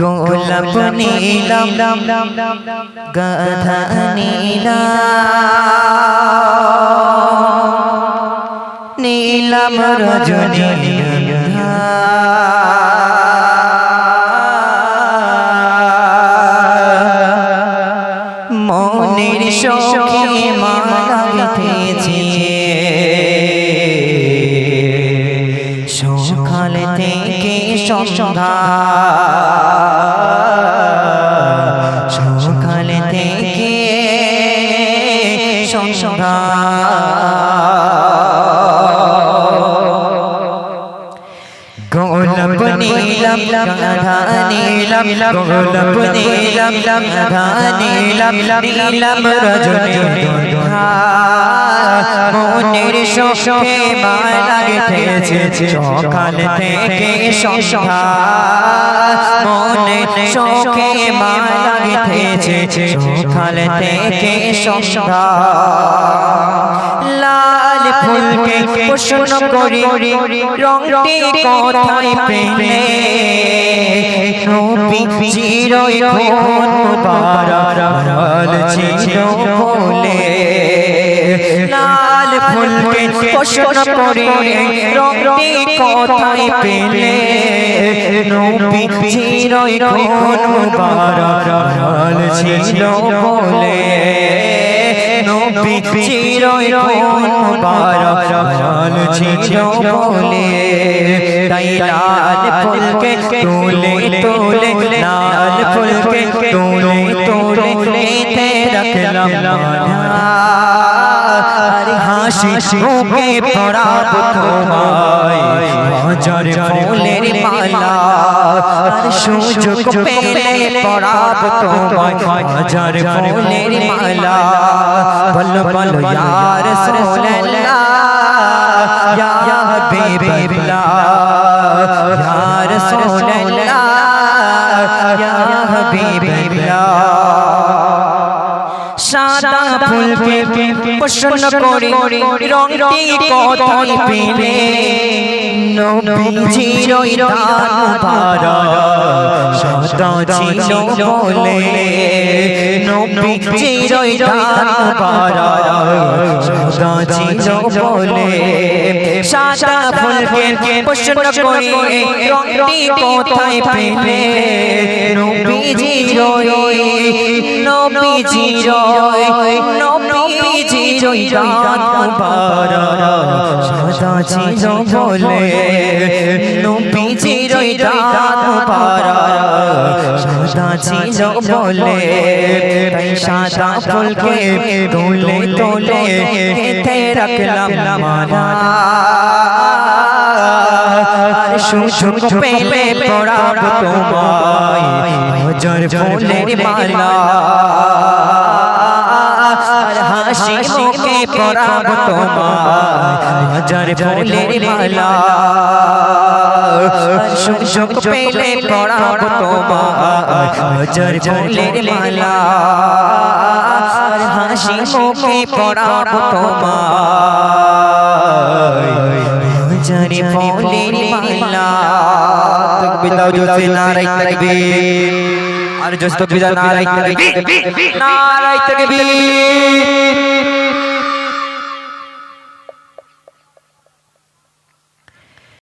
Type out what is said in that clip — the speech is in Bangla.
গোলাপ নীলাম গাধা নীলাম নীলাম রজনী মনের সখী মালা গেথেছে সকাল থেকে সন্ধ্যা গোলাপ নীলাম গাধা নীলাম গোলাপ নীলাম গাধা নীলাম নীলাম রজনী মনের শোকে সকাল থেকে সন্ধ্যা পোষণ করি রংটি কোথায় পেলে নবী চিরই খুন মুবারক ছিল বলে লাল ফুলকে পোষণ করে রংটি কোথায় পেলে নবী চিরই খুন মুবারক ছিল বলে নবী চিরই মুবারক ছিল বলে লাল মুখে পড়াব তোমায় হাজার ফুলের মালা সুযোগ পেলে পড়াব তোমায়। হাজার ফুলের মালা। বলো বলো ইয়া রাসূলুল্লাহ ইয়া হাবিবাল্লাহ ইয়া রাসূলুল্লাহ ইয়া হাবিবাল্লাহ সাদা ফুলকে পছন্দ করি রংটি কোথায় পেলে? নবীজির দান মুবারক সাদা ছিল বলে ওই দান মুবারক সাদা ছিল বলে সাদা ফুলকে পছন্দ করি রংটি কোথায় পেলে নবীজির ওই নবীজির ওই মুবারক সাদা ছিল বলে দান মুবারক সাদা ছিল বলে তাই সাদা ফুলকে তোলে তোলে কেটে রাখলাম মালা সুযোগ পেলে পড়াব তোমায়, হাজার মালা। পড়াব তোমায় হাজার ফুলের মালা সুযোগ পেলে পড়াব তোমায় হাজার ফুলের মালা হাসি মুখে পড়াব তোমায় হাজার ফুলের মালা তকবীর দাও জোসে নারাই তাকবীর আর জোস তকবীর নারাই তাকবীর নারাই তাকবীর